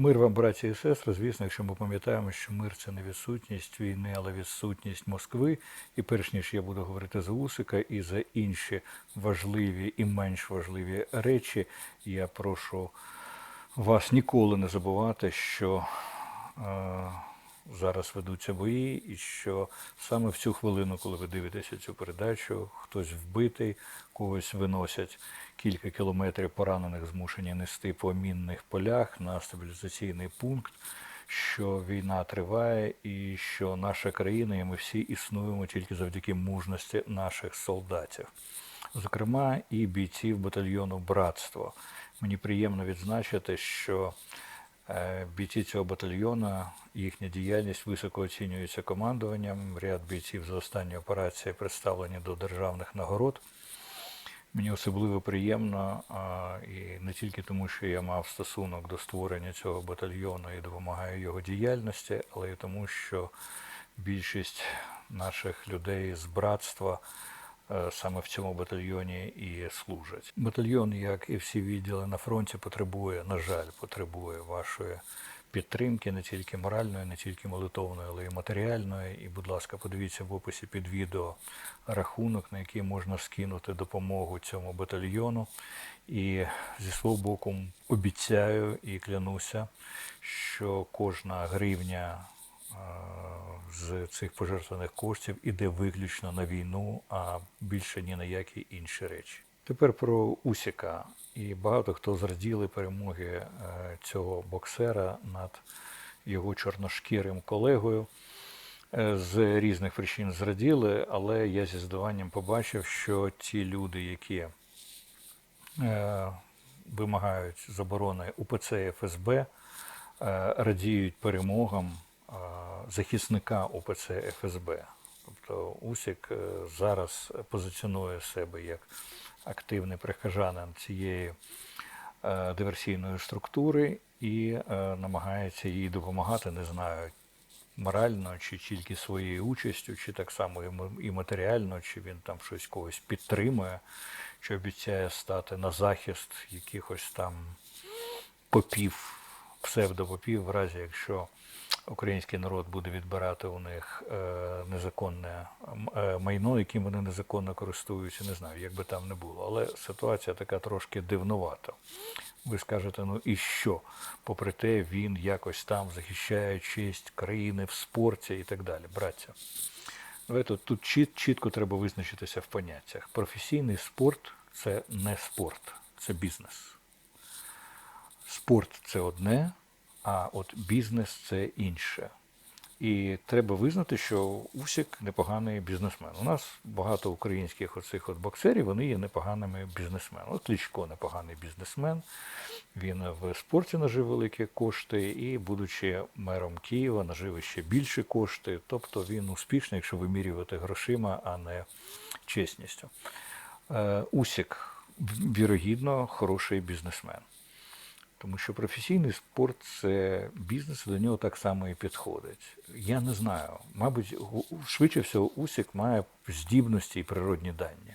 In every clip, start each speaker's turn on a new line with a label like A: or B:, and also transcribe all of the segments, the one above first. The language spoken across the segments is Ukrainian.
A: Мир вам, браті і сестри, звісно, якщо ми пам'ятаємо, що мир це не відсутність війни, але відсутність Москви. І перш ніж я буду говорити за Усика і за інші важливі і менш важливі речі, я прошу вас ніколи не забувати, що е, зараз ведуться бої, і що саме в цю хвилину, коли ви дивитеся цю передачу, хтось вбитий, когось виносять кілька кілометрів поранених, змушені нести по мінних полях на стабілізаційний пункт. Що війна триває, і що наша країна, і ми всі існуємо тільки завдяки мужності наших солдатів, зокрема і бійців батальйону Братство. Мені приємно відзначити, що Бійці цього батальйону, їхня діяльність високо оцінюється командуванням. Ряд бійців за останні операції представлені до державних нагород. Мені особливо приємно, і не тільки тому, що я мав стосунок до створення цього батальйону і допомагаю його діяльності, але й тому, що більшість наших людей з братства е, саме в цьому батальйоні і служать. Батальйон, як і всі відділи на фронті, потребує, на жаль, потребує вашої підтримки, не тільки моральної, не тільки молитовної, але й матеріальної. І, будь ласка, подивіться в описі під відео рахунок, на який можна скинути допомогу цьому батальйону. І зі свого боку обіцяю і клянуся, що кожна гривня е, з цих пожертвованих коштів іде виключно на війну, а більше ні на які інші речі. Тепер про Усіка. І багато хто зраділи перемоги е, цього боксера над його чорношкірим колегою. Е, З різних причин зраділи, але я зі здивуванням побачив, що ті люди, які е, вимагають заборони УПЦ і ФСБ, радіють перемогам захисника УПЦ ФСБ. Тобто Усік е, зараз позиціонує себе як активний прихожанин цієї е, диверсійної структури і е, намагається їй допомагати, не знаю, морально, чи тільки своєю участю, чи так само і матеріально, чи він там щось когось підтримує, чи обіцяє стати на захист якихось там попів, псевдопопів, в разі якщо український народ буде відбирати у них е, незаконне е, майно, яким вони незаконно користуються, не знаю, як би там не було. Але ситуація така трошки дивновата. Ви скажете, ну і що? Попри те, він якось там захищає честь країни в спорті і так далі. Браття. Давайте тут чіт, чітко треба визначитися в поняттях. Професійний спорт це не спорт, це бізнес. Спорт це одне, а от бізнес це інше. І треба визнати, що Усік непоганий бізнесмен. У нас багато українських оцих от боксерів, вони є непоганими бізнесменами. От Кличко непоганий бізнесмен. Він в спорті нажив великі кошти, і, будучи мером Києва, нажив ще більші кошти. Тобто він успішний, якщо вимірювати грошима, а не чесністю. Е, Усік, вірогідно, хороший бізнесмен. Тому що професійний спорт це бізнес, до нього так само і підходить. Я не знаю. Мабуть, швидше всього, Усік має здібності і природні дані.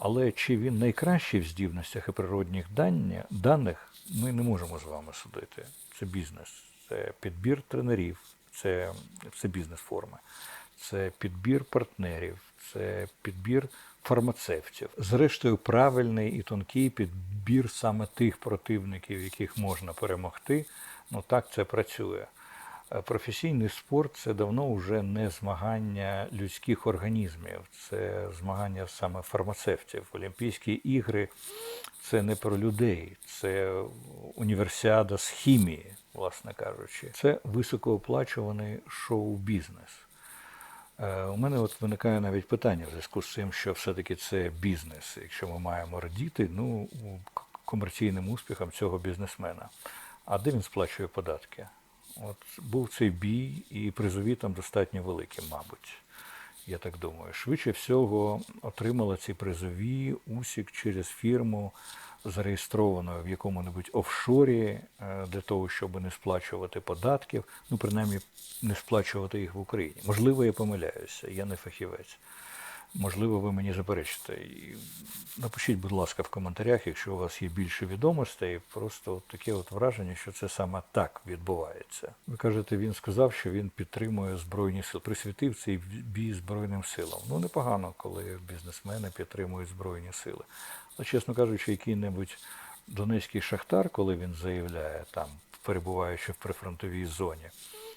A: Але чи він найкращий в здібностях і природних дані, даних, ми не можемо з вами судити. Це бізнес, це підбір тренерів, це, це бізнес-форми, це підбір партнерів, це підбір фармацевтів. Зрештою, правильний і тонкий підбір саме тих противників, яких можна перемогти. Ну так це працює. Е, Професійний спорт це давно вже не змагання людських організмів, це змагання саме фармацевтів. Олімпійські ігри це не про людей, це універсіада з хімії, власне кажучи. Це високооплачуваний шоу-бізнес. Е, У мене от виникає навіть питання в зв'язку з цим, що все-таки це бізнес. Якщо ми маємо радіти ну, комерційним успіхам цього бізнесмена. А де він сплачує податки? От був цей бій, і призові там достатньо великі, мабуть. Я так думаю. Швидше всього отримала ці призові усік через фірму, зареєстровану в якому-небудь офшорі, е, для того, щоб не сплачувати податків, ну, принаймні, не сплачувати їх в Україні. Можливо, я помиляюся, я не фахівець. Можливо, ви мені заперечите. Напишіть, будь ласка, в коментарях, якщо у вас є більше відомостей, просто от таке от враження, що це саме так відбувається. Ви кажете, він сказав, що він підтримує Збройні сили, присвятив цей бій Збройним силам. Ну, непогано, коли бізнесмени підтримують Збройні сили. Але, чесно кажучи, який-небудь донецький шахтар, коли він заявляє там, перебуваючи в прифронтовій зоні,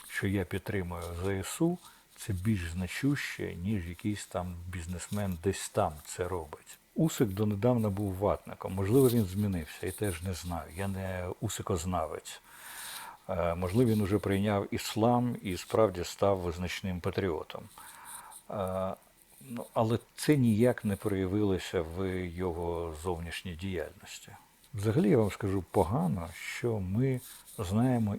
A: що я підтримую ЗСУ, це більш значуще, ніж якийсь там бізнесмен десь там це робить. Усик донедавна був ватником. Можливо, він змінився, і теж не знаю. Я не усикознавець. Е, Можливо, він уже прийняв іслам і справді став визначним патріотом. Ну, але це ніяк не проявилося в його зовнішній діяльності. Взагалі я вам скажу погано, що ми знаємо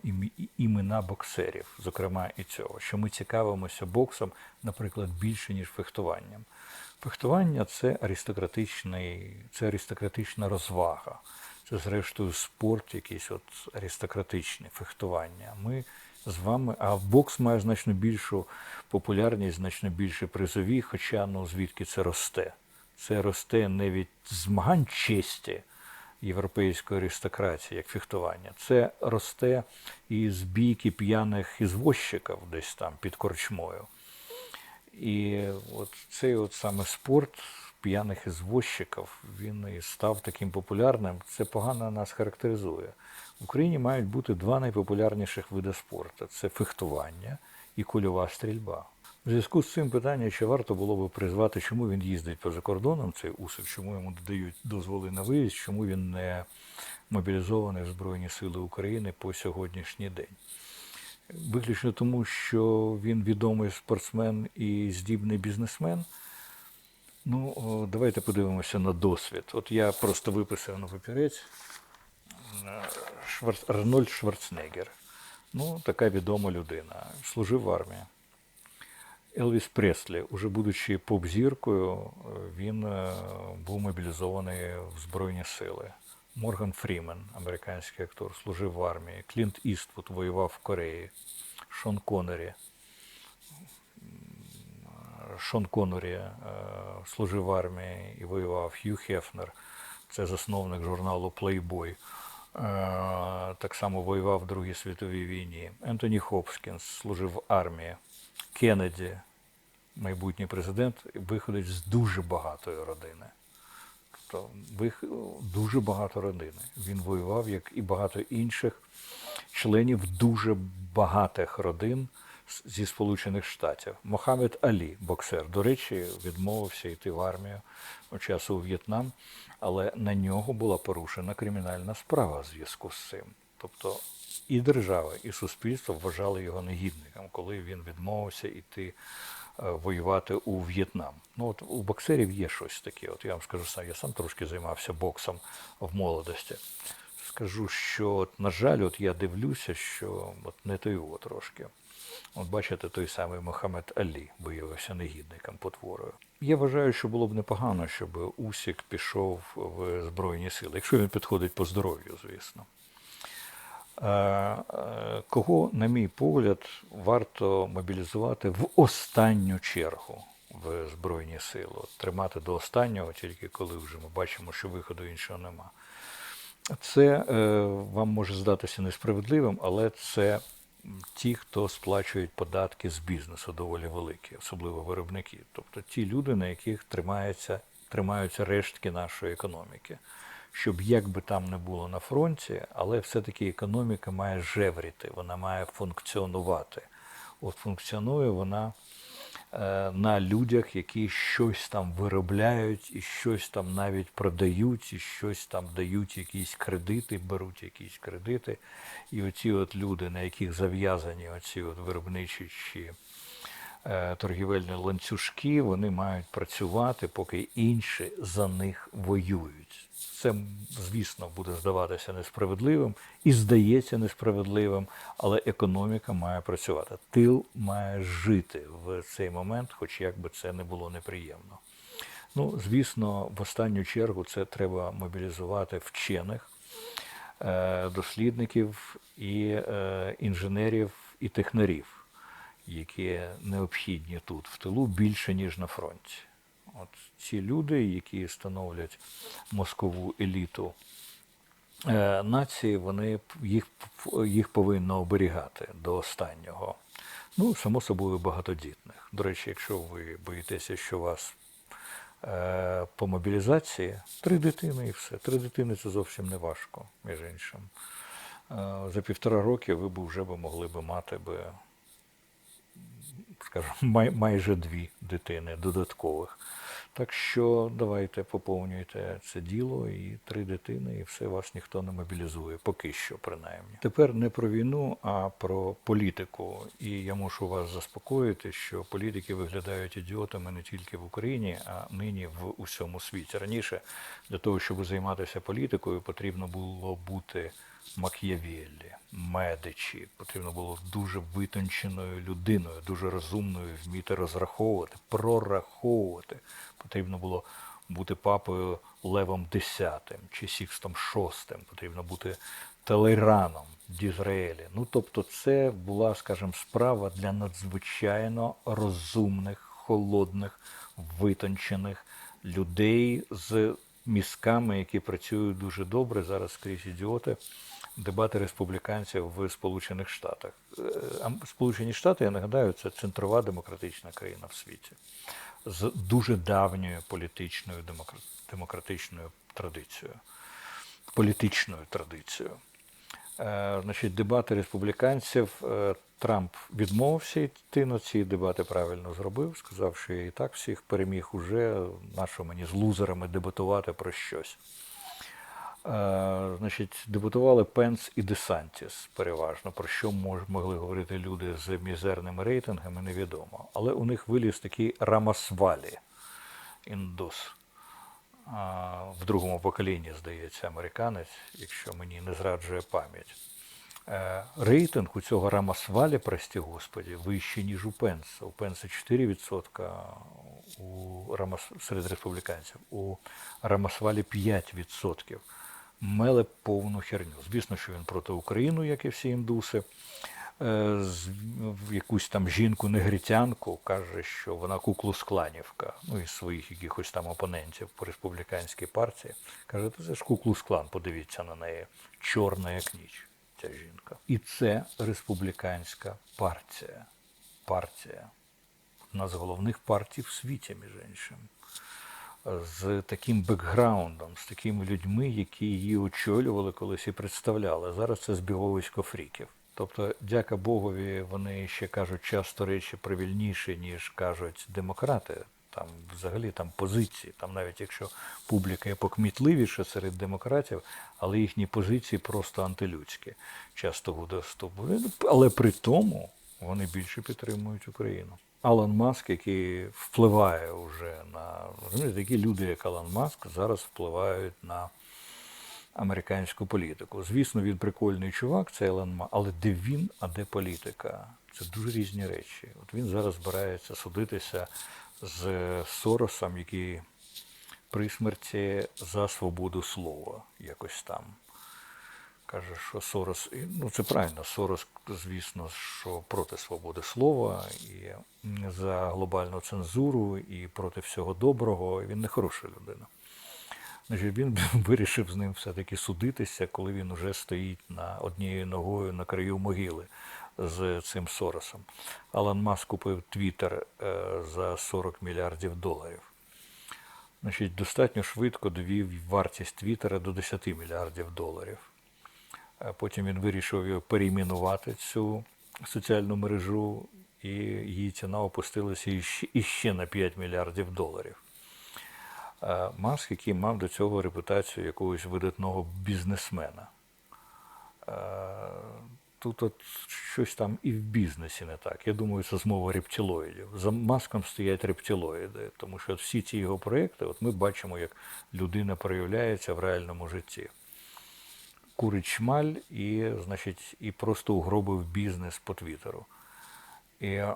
A: імена боксерів, зокрема і цього, що ми цікавимося боксом, наприклад, більше, ніж фехтуванням. Фехтування це аристократичний, це аристократична розвага. Це, зрештою, спорт, якийсь от аристократичний, фехтування. Ми з вами, а бокс має значно більшу популярність, значно більше призові, хоча ну звідки це росте? Це росте не від змагань честі європейської аристократії, як фехтування. Це росте із бійки п'яних ізвозчиків десь там під корчмою. І от цей от саме спорт п'яних ізвозчиків, він і став таким популярним. Це погано нас характеризує. В Україні мають бути два найпопулярніших види спорту: це фехтування і кульова стрільба. У зв'язку з цим питання, чи варто було би призвати, чому він їздить поза кордоном, цей усик, чому йому додають дозволи на виїзд, чому він не мобілізований в Збройні Сили України по сьогоднішній день. Виключно тому, що він відомий спортсмен і здібний бізнесмен. Ну, давайте подивимося на досвід. От я просто виписав на папірець е, Шварц... Арнольд Шварценеггер. Ну, така відома людина. Служив в армії. Елвіс Преслі, уже будучи поп-зіркою, е, він е, був мобілізований в Збройні Сили. Морган Фрімен, американський актор, служив в армії. Клінт Іствуд воював в Кореї. Шон Коннері. Шон Коннері е, служив в армії і воював. Хью Хефнер, це засновник журналу Playboy. Е, Так само воював в Другій світовій війні. Ентоні Хопкінс служив в армії. Кеннеді, майбутній президент, виходить з дуже багатої родини. Тобто дуже багато родини. Він воював, як і багато інших членів дуже багатих родин зі Сполучених Штатів. Мохамед Алі, боксер, до речі, відмовився йти в армію часу у В'єтнам, але на нього була порушена кримінальна справа в зв'язку з цим. Тобто і держава, і суспільство вважали його негідником, коли він відмовився йти е, воювати у В'єтнам. Ну от у боксерів є щось таке. От я вам скажу сам, я сам трошки займався боксом в молодості. Скажу, що, от, на жаль, от я дивлюся, що от не тою трошки. От бачите, той самий Мохамед Алі виявився негідником, потворою. Я вважаю, що було б непогано, щоб Усік пішов в Збройні сили, якщо він підходить по здоров'ю, звісно. Е, е, Кого, на мій погляд, варто мобілізувати в останню чергу в Збройні сили, От тримати до останнього, тільки коли вже ми бачимо, що виходу іншого нема. Це е, вам може здатися несправедливим, але це ті, хто сплачують податки з бізнесу, доволі великі, особливо виробники. Тобто ті люди, на яких тримаються, тримаються рештки нашої економіки. Щоб як би там не було на фронті, але все-таки економіка має жевріти, вона має функціонувати. От функціонує вона на людях, які щось там виробляють, і щось там навіть продають, і щось там дають якісь кредити, беруть якісь кредити. І оці от люди, на яких зав'язані оці от виробничі чи е, торгівельні ланцюжки, вони мають працювати, поки інші за них воюють. Це, звісно, буде здаватися несправедливим і здається несправедливим, але економіка має працювати. Тил має жити в цей момент, хоч як би це не було неприємно. Ну, звісно, в останню чергу це треба мобілізувати вчених, е, дослідників і е, інженерів і технарів, які необхідні тут в тилу більше, ніж на фронті. От ці люди, які становлять мозкову еліту е, нації, вони їх, їх повинно оберігати до останнього. Ну, само собою, багатодітних. До речі, якщо ви боїтеся, що вас е, по мобілізації, три дитини і все. Три дитини це зовсім не важко, між іншим. Е, за півтора роки ви б вже могли би мати би скажімо, май, майже дві дитини додаткових. Так що давайте поповнюйте це діло і три дитини, і все вас ніхто не мобілізує, поки що, принаймні. Тепер не про війну, а про політику. І я мушу вас заспокоїти, що політики виглядають ідіотами не тільки в Україні, а нині в усьому світі. Раніше для того, щоб займатися політикою, потрібно було бути Мак'явеллі, Медичі. Потрібно було дуже витонченою людиною, дуже розумною, вміти розраховувати, прораховувати. Потрібно було бути папою Левом X чи Сікстом VI, потрібно бути Талейраном Дізраелі. Ну, тобто, це була, скажімо, справа для надзвичайно розумних, холодних, витончених людей з мізками, які працюють дуже добре. Зараз скрізь ідіоти. Дебати республіканців в Сполучених Штатах. Е, Сполучені Штати, я нагадаю, це центрова демократична країна в світі з дуже давньою політичною демократичною традицією, політичною традицією. Е, Значить, дебати республіканців е, Трамп відмовився йти на ці дебати, правильно зробив, сказав, що я і так всіх переміг уже, нащо мені з лузерами дебатувати про щось. Е, Значить, дебутували Пенс і Десантіс переважно. Про що мож, могли говорити люди з мізерними рейтингами, невідомо. Але у них виліз такий Рамасвалі індус. В другому поколінні, здається, американець, якщо мені не зраджує пам'ять. Е, Рейтинг у цього Рамасвалі, прості господі, вищий, ніж у Пенса. У Пенса 4% у Рамас... серед республіканців, у Рамасвалі 5%. Меле повну херню. Звісно, що він проти України, як і всі індуси. Е, якусь там жінку-негритянку каже, що вона куклус-кланівка, ну і своїх якихось там опонентів по республіканській партії. Каже, «Та це ж куклус-клан, подивіться на неї. Чорна як ніч, ця жінка. І це республіканська партія. Партія. Одна з головних партій в світі, між іншим з таким бекграундом, з такими людьми, які її очолювали колись і представляли. Зараз це збіговисько фріків. Тобто, дяка Богові, вони ще кажуть часто речі привільніші, ніж кажуть демократи. Там взагалі там позиції, там навіть якщо публіка є покмітливіша серед демократів, але їхні позиції просто антилюдські, часто буде водоступу. Але при тому вони більше підтримують Україну. Алан Маск, який впливає вже на розумієте, такі люди, як Алан Маск, зараз впливають на американську політику. Звісно, він прикольний чувак, це Елон Маск, але де він, а де політика? Це дуже різні речі. От він зараз збирається судитися з Соросом, який при смерті за свободу слова, якось там. Каже, що Сорос, і, ну це правильно, Сорос, звісно, що проти свободи слова і за глобальну цензуру, і проти всього доброго. Він не хороша людина. Значить, він вирішив з ним все-таки судитися, коли він уже стоїть на однією ногою на краю могили з цим Соросом. Алан Маск купив Твіттер е, за 40 мільярдів доларів. Значить, достатньо швидко довів вартість Твіттера до 10 мільярдів доларів. Потім він вирішив перейменувати цю соціальну мережу, і її ціна опустилася іще, на 5 мільярдів доларів. Маск, який мав до цього репутацію якогось видатного бізнесмена. Тут от щось там і в бізнесі не так. Я думаю, це змова рептилоїдів. За маском стоять рептилоїди, тому що всі ці його проекти, от ми бачимо, як людина проявляється в реальному житті курить шмаль і, значить, і просто угробив бізнес по Твіттеру. І, а,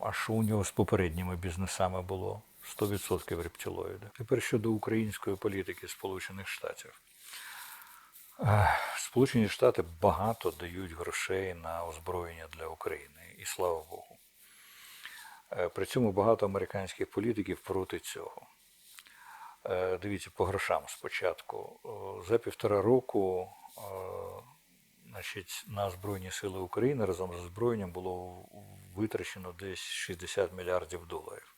A: а що у нього з попередніми бізнесами було? 100% рептилоїди. Тепер щодо української політики Сполучених Штатів. Е, Сполучені Штати багато дають грошей на озброєння для України, і слава Богу. Е, При цьому багато американських політиків проти цього. Е, Дивіться, по грошам спочатку. За півтора року е, значить, на Збройні Сили України разом з озброєнням було витрачено десь 60 мільярдів доларів.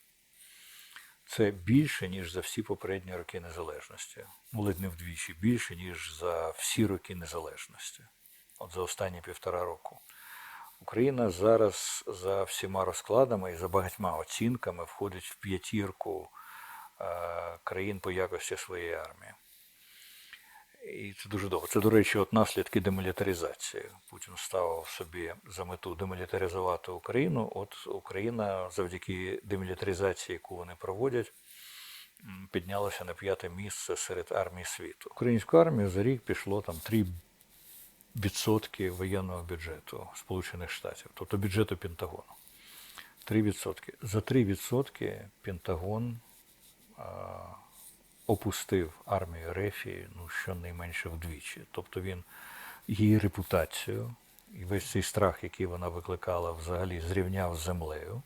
A: Це більше, ніж за всі попередні роки незалежності. Ну, ледь не вдвічі більше, ніж за всі роки незалежності. От за останні півтора року. Україна зараз за всіма розкладами і за багатьма оцінками входить в п'ятірку країн по якості своєї армії. І це дуже довго. Це, до речі, от наслідки демілітаризації. Путін ставив собі за мету демілітаризувати Україну. От Україна завдяки демілітаризації, яку вони проводять, піднялася на п'яте місце серед армій світу. Українську армію за рік пішло там 3 відсотки воєнного бюджету Сполучених Штатів, тобто бюджету Пентагону. 3 відсотки. За 3 відсотки Пентагон а, опустив армію Рефії ну, щонайменше вдвічі. Тобто він її репутацію і весь цей страх, який вона викликала, взагалі зрівняв з землею.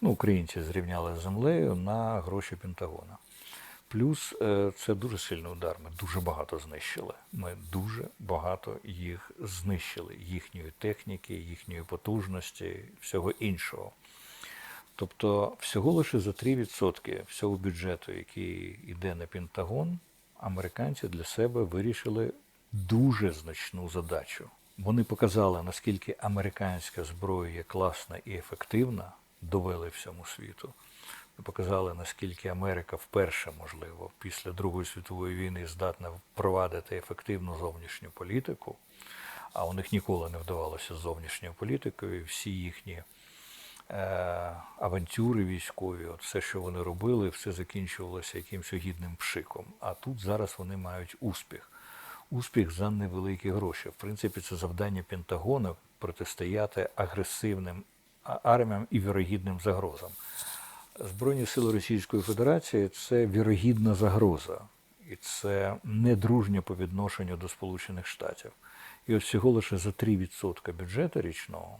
A: Ну, українці зрівняли з землею на гроші Пентагона. Плюс е, це дуже сильний удар. Ми дуже багато знищили. Ми дуже багато їх знищили, їхньої техніки, їхньої потужності, всього іншого. Тобто, всього лише за 3% всього бюджету, який йде на Пентагон, американці для себе вирішили дуже значну задачу. Вони показали, наскільки американська зброя є класна і ефективна, довели всьому світу. Показали, наскільки Америка вперше, можливо, після Другої світової війни здатна впровадити ефективну зовнішню політику, а у них ніколи не вдавалося з зовнішньою політикою. Всі їхні авантюри військові, от все, що вони робили, все закінчувалося якимось гідним пшиком. А тут зараз вони мають успіх. Успіх за невеликі гроші. В принципі, це завдання Пентагона протистояти агресивним арміям і вірогідним загрозам. Збройні сили Російської Федерації це вірогідна загроза, і це недружня по відношенню до Сполучених Штатів. І от всього лише за 3% бюджету річного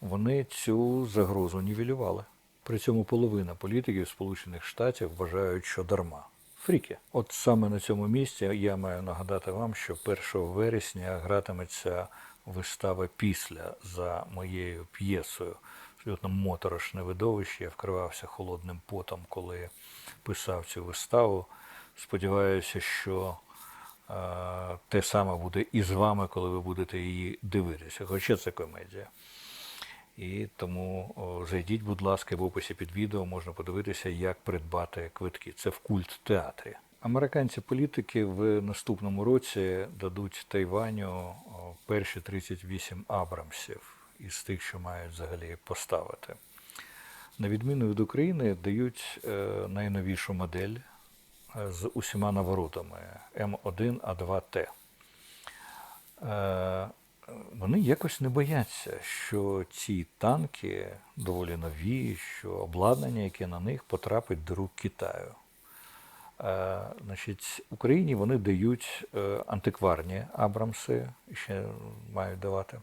A: вони цю загрозу нівелювали. При цьому половина політиків Сполучених Штатів вважають, що дарма. Фріки. От саме на цьому місці я маю нагадати вам, що 1 вересня гратиметься вистава після за моєю п'єсою. Абсолютно моторошне видовище. Я вкривався холодним потом, коли писав цю виставу. Сподіваюся, що е, те саме буде і з вами, коли ви будете її дивитися. Хоча це комедія. І тому зайдіть, будь ласка, в описі під відео можна подивитися, як придбати квитки. Це в культ театрі. Американці політики в наступному році дадуть Тайваню перші 38 Абрамсів із тих, що мають взагалі поставити. На відміну від України дають е, найновішу модель е, з усіма наворотами М1А2Т. Вони якось не бояться, що ці танки доволі нові, що обладнання, яке на них потрапить до рук Китаю. Е, Значить, Україні вони дають е, антикварні Абрамси, ще мають давати,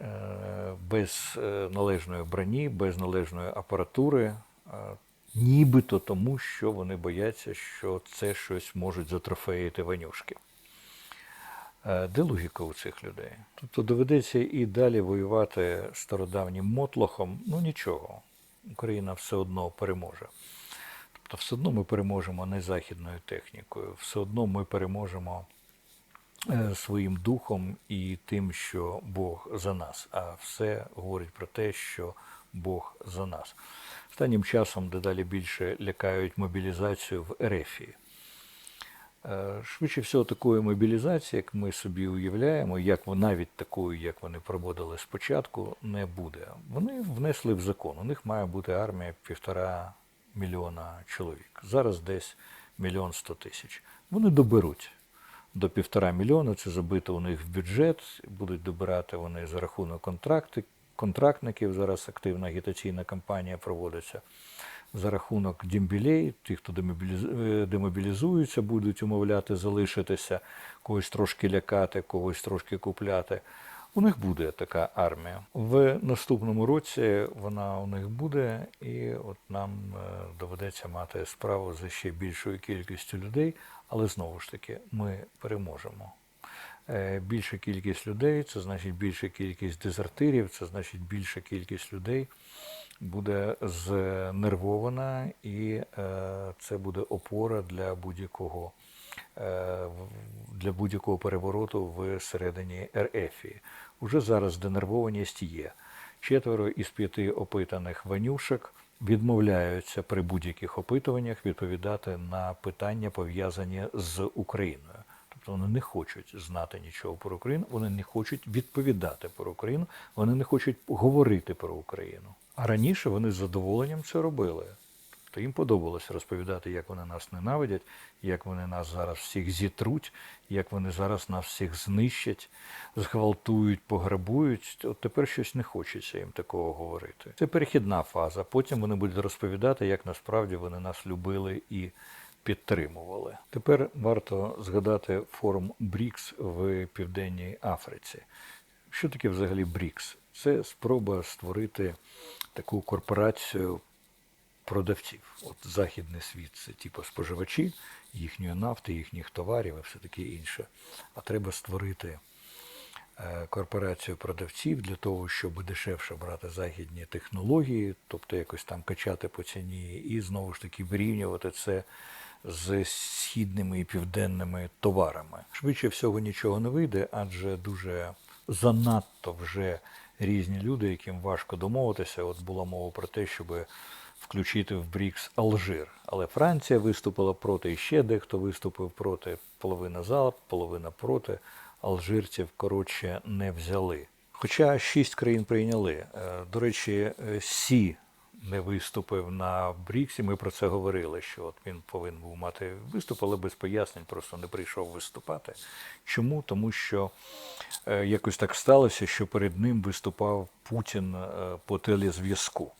A: е, без належної броні, без належної апаратури, нібито тому, що вони бояться, що це щось можуть затрофеїти ванюшки. Е, Де логіка у цих людей? Тобто доведеться і далі воювати стародавнім мотлохом, ну нічого, Україна все одно переможе. Тобто все одно ми переможемо не західною технікою, все одно ми переможемо е, своїм духом і тим, що Бог за нас. А все говорить про те, що Бог за нас. Останнім часом дедалі більше лякають мобілізацію в Ерефії. Е, Швидше всього, такої мобілізації, як ми собі уявляємо, як навіть такою, як вони проводили спочатку, не буде. Вони внесли в закон. У них має бути армія півтора мільйона чоловік. Зараз десь мільйон сто тисяч. Вони доберуть до півтора мільйона. Це забито у них в бюджет. Будуть добирати вони за рахунок контракти, контрактників. Зараз активна агітаційна кампанія проводиться за рахунок дімбілей, тих, хто е, будуть умовляти залишитися, когось трошки лякати, когось трошки купляти. У них буде така армія. В наступному році вона у них буде, і от нам е, доведеться мати справу за ще більшою кількістю людей, але знову ж таки ми переможемо. Е, Більша кількість людей це значить більша кількість дезертирів, це значить більша кількість людей буде знервована, і е, це буде опора для будь-якого е, для будь-якого перевороту в середині РФ. Уже зараз денервованість є. Четверо із п'яти опитаних ванюшек відмовляються при будь-яких опитуваннях відповідати на питання, пов'язані з Україною. Тобто вони не хочуть знати нічого про Україну, вони не хочуть відповідати про Україну, вони не хочуть говорити про Україну. А раніше вони з задоволенням це робили. Тобто їм подобалося розповідати, як вони нас ненавидять, як вони нас зараз всіх зітруть, як вони зараз нас всіх знищать, зґвалтують, пограбують. От тепер щось не хочеться їм такого говорити. Це перехідна фаза. Потім вони будуть розповідати, як насправді вони нас любили і підтримували. Тепер варто згадати форум БРІКС в Південній Африці. Що таке взагалі БРІКС? Це спроба створити таку корпорацію продавців. От західний світ це типу споживачі їхньої нафти, їхніх товарів і все таке інше. А треба створити е, корпорацію продавців для того, щоб дешевше брати західні технології, тобто якось там качати по ціні, і знову ж таки вирівнювати це з східними і південними товарами. Швидше всього нічого не вийде, адже дуже занадто вже різні люди, яким важко домовитися. От була мова про те, щоб включити в БРІКС Алжир. Але Франція виступила проти, і ще дехто виступив проти. Половина за, половина проти. Алжирців, коротше, не взяли. Хоча шість країн прийняли. Е, До речі, е, Сі не виступив на Бріксі. Ми про це говорили, що от він повинен був мати виступ, але без пояснень просто не прийшов виступати. Чому? Тому що е, якось так сталося, що перед ним виступав Путін е, по телезв'язку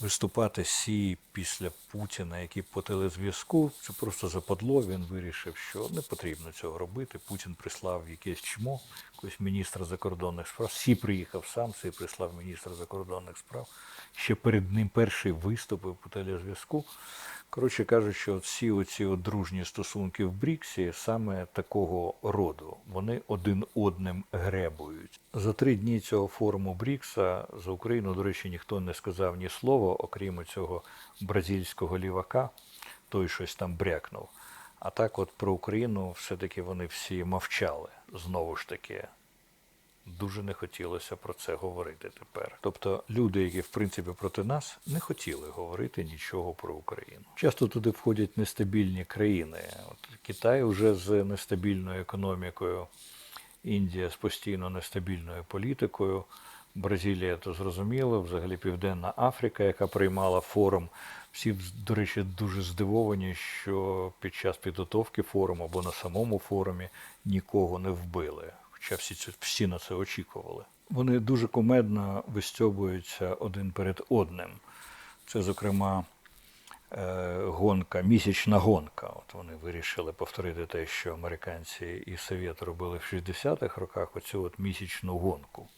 A: виступати сі після Путіна, який по телезв'язку, це просто западло. Він вирішив, що не потрібно цього робити. Путін прислав якесь чмо, якогось міністра закордонних справ. Сі приїхав сам, Сі прислав міністра закордонних справ. Ще перед ним перший виступив по телезв'язку. Коротше кажучи, що всі оці от дружні стосунки в Бріксі саме такого роду. Вони один одним гребують. За три дні цього форуму Брікса за Україну, до речі, ніхто не сказав ні слова, окрім цього бразильського лівака, той щось там брякнув. А так, от про Україну все-таки вони всі мовчали. Знову ж таки, дуже не хотілося про це говорити тепер. Тобто люди, які в принципі проти нас, не хотіли говорити нічого про Україну. Часто туди входять нестабільні країни. От Китай вже з нестабільною економікою, Індія з постійно нестабільною політикою. Бразилія, то зрозуміло, взагалі Південна Африка, яка приймала форум. Всі, до речі, дуже здивовані, що під час підготовки форуму або на самому форумі нікого не вбили. Хоча всі, це, всі на це очікували. Вони дуже кумедно вистьобуються один перед одним. Це, зокрема, е, гонка, місячна гонка. От вони вирішили повторити те, що американці і Совєти робили в 60-х роках, оцю от місячну гонку.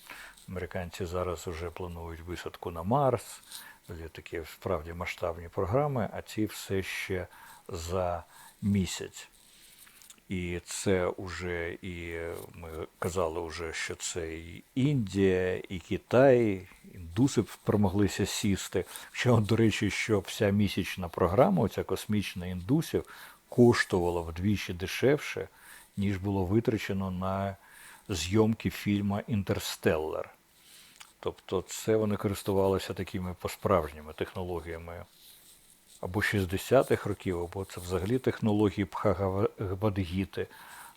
A: Американці зараз вже планують висадку на Марс, є такі справді масштабні програми, а ці все ще за місяць. І це вже і ми казали вже, що це і Індія, і Китай, індуси промоглися сісти. Що, до речі, що вся місячна програма, оця космічна індусів, коштувала вдвічі дешевше, ніж було витрачено на зйомки фільму Інтерстеллар. Тобто це вони користувалися такими по-справжніми технологіями або 60-х років, або це взагалі технології Пхагавадгіти.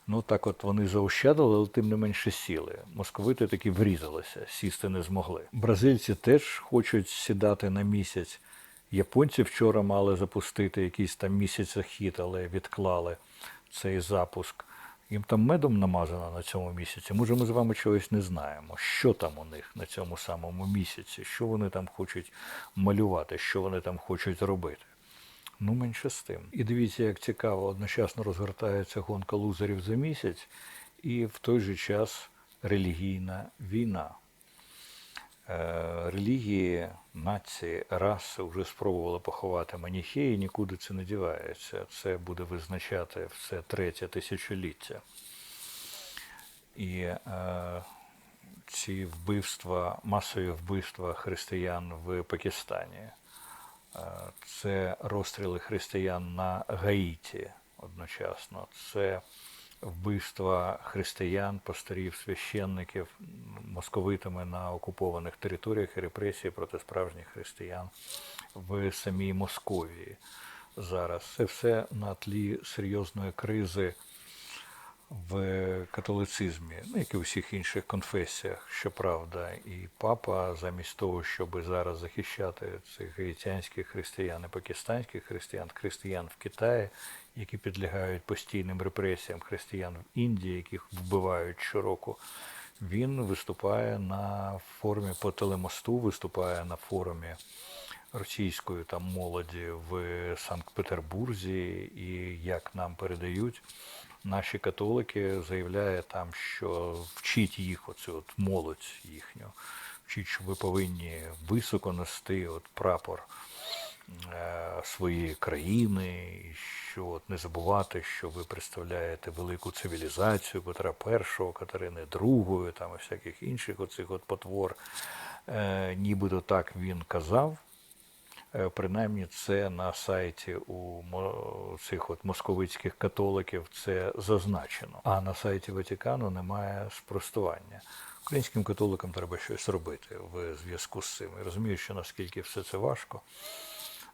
A: Ну так от вони заощадили, але тим не менше сіли. Московити таки врізалися, сісти не змогли. Бразильці теж хочуть сідати на місяць. Японці вчора мали запустити якийсь там місяць захід, але відклали цей запуск. Їм там медом намазано на цьому місяці. Може, ми з вами чогось не знаємо. Що там у них на цьому самому місяці, що вони там хочуть малювати, що вони там хочуть робити. Ну, менше з тим. І дивіться, як цікаво, одночасно розгортається гонка лузерів за місяць, і в той же час релігійна війна. Е, Релігії, нації, раси вже спробували поховати маніхеї, нікуди це не дівається. Це буде визначати все третє тисячоліття. І е, ці вбивства, масові вбивства християн в Пакистані, це розстріли християн на Гаїті одночасно, це вбивства християн, пастирів, священників московитами на окупованих територіях і репресії проти справжніх християн в самій Московії. Зараз це все на тлі серйозної кризи в католицизмі, ну як і у всіх інших конфесіях, щоправда, і папа, замість того, щоб зараз захищати цих гаїтянських християн і пакистанських християн, християн в Китаї, які підлягають постійним репресіям, християн в Індії, яких вбивають щороку. Він виступає на форумі по телемосту, виступає на форумі російської там молоді в Санкт-Петербурзі, і як нам передають, наші католики заявляє там, що вчить їх, оцю от молодь їхню, вчить, що ви повинні високо нести от прапор е, своєї країни, і що от не забувати, що ви представляєте велику цивілізацію Петра І, Катерини II, там і всяких інших оцих от потвор. Е, нібито так він казав. Е, Принаймні, це на сайті у цих от московицьких католиків це зазначено. А на сайті Ватикану немає спростування. Українським католикам треба щось робити в зв'язку з цим. Я розумію, що наскільки все це важко,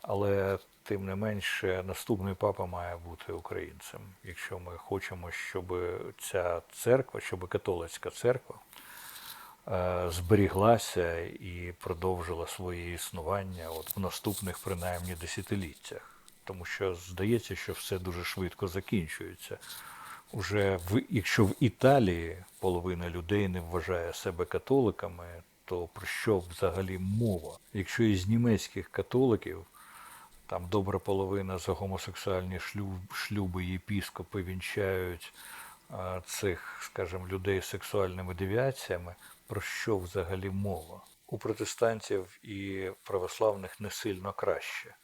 A: але тим не менше наступний папа має бути українцем. Якщо ми хочемо, щоб ця церква, щоб католицька церква зберіглася і продовжила своє існування от в наступних принаймні десятиліттях. Тому що здається, що все дуже швидко закінчується. Уже в якщо в Італії половина людей не вважає себе католиками, то про що взагалі мова? Якщо із німецьких католиків там добра половина за гомосексуальні шлюб, шлюби єпіскопи вінчають а, цих, скажімо, людей з сексуальними девіаціями. Про що взагалі мова? У протестантів і православних не сильно краще.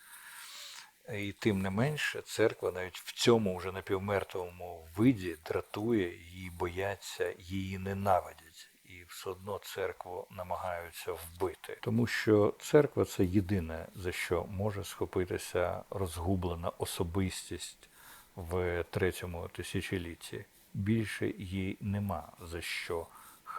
A: І тим не менше, церква навіть в цьому вже напівмертвому виді дратує, її бояться, її ненавидять. І все одно церкву намагаються вбити. Тому що церква це єдине, за що може схопитися розгублена особистість в третьому тисячолітті. Більше їй нема за що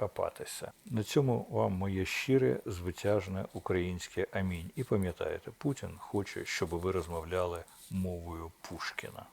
A: хапатися. На цьому вам моє щире, звитяжне українське амінь. І пам'ятаєте, Путін хоче, щоб ви розмовляли мовою Пушкіна.